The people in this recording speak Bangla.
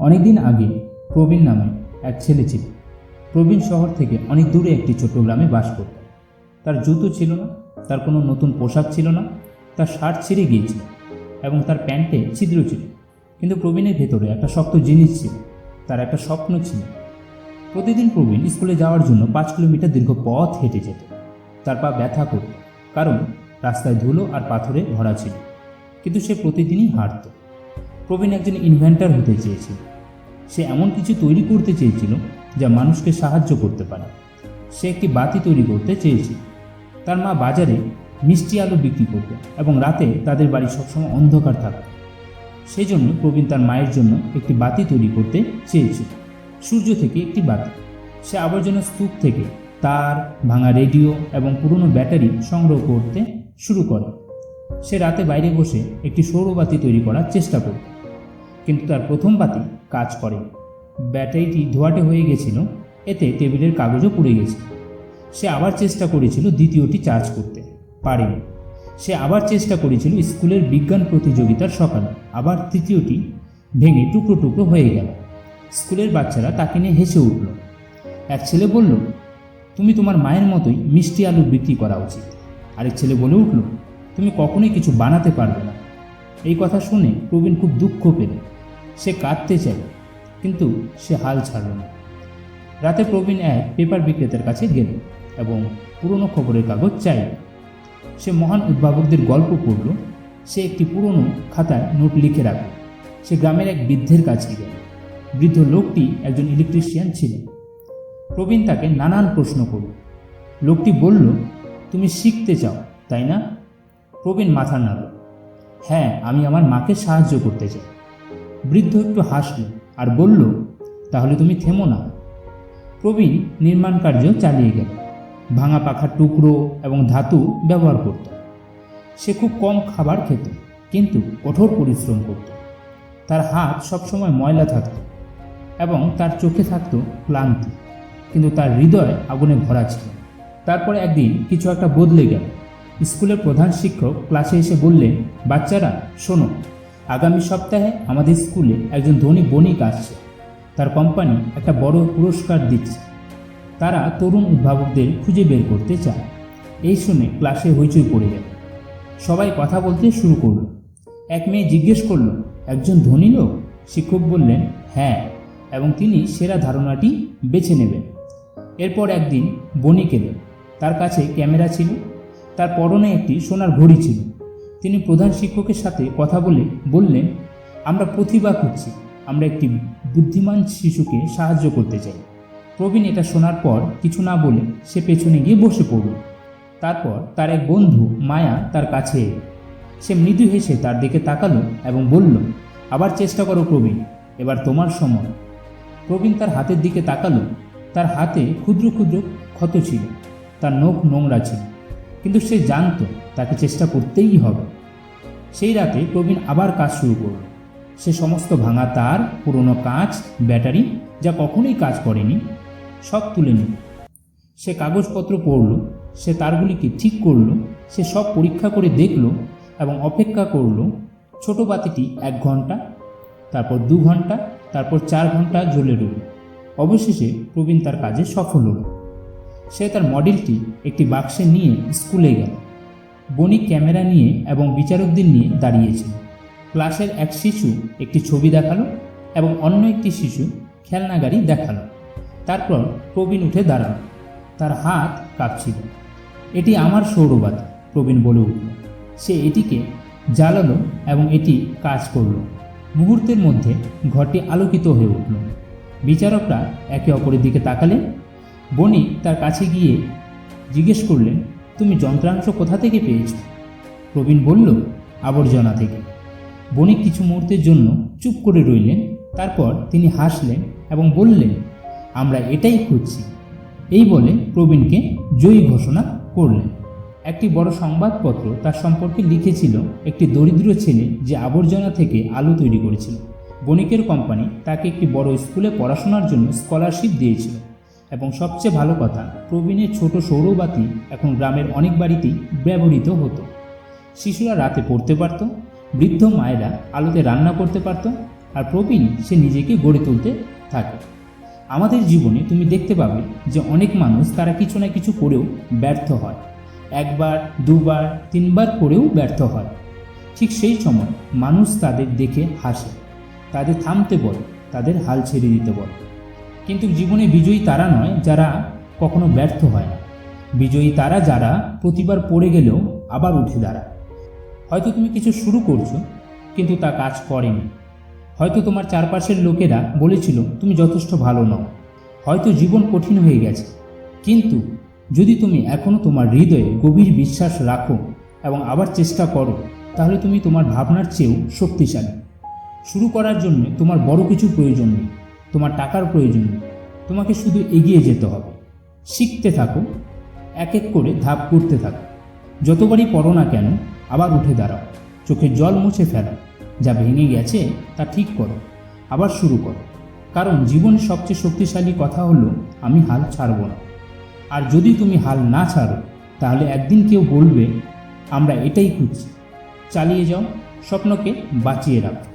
অনেকদিন আগে প্রবীণ নামে এক ছেলে ছিল। প্রবীণ শহর থেকে অনেক দূরে একটি ছোট গ্রামে বাস করত। তার জুতো ছিল না, তার কোনো নতুন পোশাক ছিল না, তার শার্ট ছিঁড়ে গিয়েছিল এবং তার প্যান্টে ছিদ্র ছিল। কিন্তু প্রবীণের ভেতরে একটা শক্ত জিনিস ছিল, তার একটা স্বপ্ন ছিল। প্রতিদিন প্রবীণ স্কুলে যাওয়ার জন্য পাঁচ কিলোমিটার দীর্ঘ পথ হেঁটে যেত। তার পা ব্যথা করত কারণ রাস্তায় ধুলো আর পাথরে ভরা ছিল। কিন্তু সে প্রতিদিনই হাঁটত। প্রবীণ একজন ইনভেন্টার হতে চেয়েছিল। সে এমন কিছু তৈরি করতে চেয়েছিল যা মানুষকে সাহায্য করতে পারে। সে একটি বাতি তৈরি করতে চেয়েছিল। তার মা বাজারে মিষ্টি আলু বিক্রি করত এবং রাতে তাদের বাড়ি সবসময় অন্ধকার থাকত। সেই জন্য প্রবীণ তার মায়ের জন্য একটি বাতি তৈরি করতে চেয়েছিল। সূর্য থেকে একটি বাতি। সে আবর্জনা স্তূপ থেকে তার ভাঙা রেডিও এবং পুরনো ব্যাটারি সংগ্রহ করতে শুরু করে। সে রাতে বাইরে বসে একটি সৌরবাতি তৈরি করার চেষ্টা করত। কিন্তু তার প্রথম বাতি কাজ করে। ব্যাটারিটি ধোয়াটে হয়ে গেছিল, এতে টেবিলের কাগজও পুড়ে গেছিল সে আবার চেষ্টা করেছিল দ্বিতীয়টি চার্জ করতে, পারেনি। সে আবার চেষ্টা করেছিল স্কুলের বিজ্ঞান প্রতিযোগিতার সকালে, আবার তৃতীয়টি ভেঙে টুকরো টুকরো হয়ে গেল। স্কুলের বাচ্চারা তাকে নিয়ে হেসে উঠল। এক ছেলে বলল, তুমি তোমার মায়ের মতোই মিষ্টি আলু বিক্রি করা উচিত। আরেক ছেলে বলে উঠল, তুমি কখনোই কিছু বানাতে পারবে না। এই কথা শুনে প্রবীণ খুব দুঃখ পেল সে কাঁদতে চাইল, কিন্তু সে হাল ছাড়ল না। রাতে প্রবীণ এক পেপার বিক্রেতার কাছে গেল এবং পুরনো খবরের কাগজ চাইল। সে মহান উদ্ভাবকদের গল্প পড়ল। সে একটি পুরনো খাতায় নোট লিখে রাখল। সে গ্রামের এক বৃদ্ধের কাছে গেল। বৃদ্ধ লোকটি একজন ইলেকট্রিশিয়ান ছিলেন। প্রবীণ তাকে নানান প্রশ্ন করল। লোকটি বলল, তুমি শিখতে চাও, তাই না? প্রবীণ মাথা নাড়ল। হ্যাঁ আমি আমার মাকে সাহায্য করতে চাই। বৃদ্ধ একটু হাসল আর বলল, তাহলে তুমি থেমো না। প্রবীণ নির্মাণ কার্য চালিয়ে গেল। ভাঙা পাখার টুকরো এবং ধাতু ব্যবহার করত। সে খুব কম খাবার খেত, কিন্তু কঠোর পরিশ্রম করত। তার হাত সবসময় ময়লা থাকত এবং তার চোখে থাকত ক্লান্তি, কিন্তু তার হৃদয় আগুনে ভরা ছিল। তারপরে একদিন কিছু একটা বদলে গেল। স্কুলের প্রধান শিক্ষক ক্লাসে এসে বললেন, বাচ্চারা, শোনো আগামী সপ্তাহে আমাদের স্কুলে একজন ধনী বণিক আসছে। তার কোম্পানি একটা বড় পুরস্কার দিচ্ছে। তারা তরুণ উদ্ভাবকদের খুঁজে বের করতে চায়। এই শুনে ক্লাসে হইচই পড়ে গেল। সবাই কথা বলতে শুরু করল। এক মেয়ে জিজ্ঞেস করল, একজন ধনী লোক? শিক্ষক বললেন হ্যাঁ। এবং তিনি সেরা ধারণাটি বেছে নেবেন। এরপর একদিন বণিক এলেন তার কাছে ক্যামেরা ছিল। তার পরনে একটি সোনার ঘড়ি ছিল। তিনি প্রধান শিক্ষকের সাথে কথা বলে বললেন, আমরা প্রতিভা খুঁজছি। আমরা একটি বুদ্ধিমান শিশুকে সাহায্য করতে চাই। প্রবীণ এটা শোনার পর কিছু না বলে সে পেছনে গিয়ে বসে পড়ল। তারপর তার এক বন্ধু মায়া তার কাছে এলো। সে মৃদু হেসে তার দিকে তাকালো এবং বলল, আবার চেষ্টা করো প্রবীণ, এবার তোমার সময়। প্রবীণ তার হাতের দিকে তাকালো। তার হাতে ক্ষুদ্র ক্ষুদ্র ক্ষত ছিল। তার নখ নোংরা ছিল। কিন্তু সে জানতো তাকে চেষ্টা করতেই হবে। সেই রাতে প্রবীণ আবার কাজ শুরু করল। সে সমস্ত ভাঙা তার, পুরনো কাঁচ, ব্যাটারি, যা কখনোই কাজ করেনি, সব তুলে নিল। সে কাগজপত্র পড়ল, সে তারগুলিকে ঠিক করল, সে সব পরীক্ষা করে দেখল এবং অপেক্ষা করল, ছোট বাতিটি এক ঘণ্টা, তারপর দু ঘণ্টা, তারপর চার ঘণ্টা জ্বলে রইল। অবশেষে প্রবীণ তার কাজে সফল হল। সে তার মডেলটি একটি বাক্সে নিয়ে স্কুলে গেল। বণিক ক্যামেরা নিয়ে এবং বিচারকদের নিয়ে দাঁড়িয়েছিল ক্লাসের এক শিশু একটি ছবি দেখাল এবং অন্য একটি শিশু খেলনা গাড়ি দেখাল। তারপর প্রবীণ উঠে দাঁড়াল। তার হাত কাঁপছিল। এটি আমার সৌরবাদ প্রবীণ বলে উঠল। সে এটিকে জ্বালালো এবং এটি কাজ করল। মুহূর্তের মধ্যে ঘরটি আলোকিত হয়ে উঠল। বিচারকরা একে অপরের দিকে তাকালেন বণিক তার কাছে গিয়ে জিজ্ঞেস করলেন, তুমি যন্ত্রাংশ কোথা থেকে পেয়েছ? প্রবীণ বলল, আবর্জনা থেকে। বণিক কিছু মুহূর্তের জন্য চুপ করে রইলেন, তারপর তিনি হাসলেন এবং বললেন, আমরা এটাই খুঁজছি। এই বলে প্রবীণকে জয়ী ঘোষণা করলেন। একটি বড় সংবাদপত্র তার সম্পর্কে লিখেছিল একটি দরিদ্র ছেলে যে আবর্জনা থেকে আলু তৈরি করেছিল। বণিকের কোম্পানি তাকে একটি বড় স্কুলে পড়াশোনার জন্য স্কলারশিপ দিয়েছিল। এবং সবচেয়ে ভালো কথা, প্রবীণের ছোট সৌরবাতি এখন গ্রামের অনেক বাড়িতেই ব্যবহৃত হতো। শিশুরা রাতে পড়তে পারত, বৃদ্ধ মায়েরা আলোতে রান্না করতে পারত আর প্রবীণ সে নিজেকে গড়ে তুলতে থাকে। আমাদের জীবনে তুমি দেখতে পাবে যে অনেক মানুষ তারা কিছু না কিছু করেও ব্যর্থ হয়। একবার, দুবার, তিনবার করেও ব্যর্থ হয়। ঠিক সেই সময় মানুষ তাদের দেখে হাসে, তাদের থামতে বলে, তাদের হাল ছেড়ে দিতে বলে। কিন্তু জীবনে বিজয়ী তারা নয়, যারা কখনো ব্যর্থ হয় না। বিজয়ী তারা যারা প্রতিবার পড়ে গেলেও আবার উঠে দাঁড়ায়। হয়তো তুমি কিছু শুরু করছ, কিন্তু তা কাজ করেনি। হয়তো তোমার চারপাশের লোকেরা বলেছিল, তুমি যথেষ্ট ভালো নও। হয়তো জীবন কঠিন হয়ে গেছে। কিন্তু যদি তুমি এখনও তোমার হৃদয়ে গভীর বিশ্বাস রাখো এবং আবার চেষ্টা করো, তাহলে তুমি তোমার ভাবনার চেয়েও শক্তিশালী। শুরু করার জন্য তোমার বড় কিছু প্রয়োজন নেই। তোমার টাকার প্রয়োজন তোমাকে শুধু এগিয়ে যেতে হবে। শিখতে থাকো, এক এক করে ধাপ করতে থাকো। যতবারই পড়ো না কেন, আবার উঠে দাঁড়াও। চোখে জল মুছে ফেলো। যা ভেঙে গেছে, তা ঠিক করো। আবার শুরু করো। কারণ জীবনের সবচেয়ে শক্তিশালী কথা হলো, আমি হাল ছাড়বো না। আর যদি তুমি হাল না ছাড়ো, তাহলে একদিন কেউ বলবে, আমরা এটাই খুঁজছি। চালিয়ে যাও, স্বপ্নকে বাঁচিয়ে রাখো।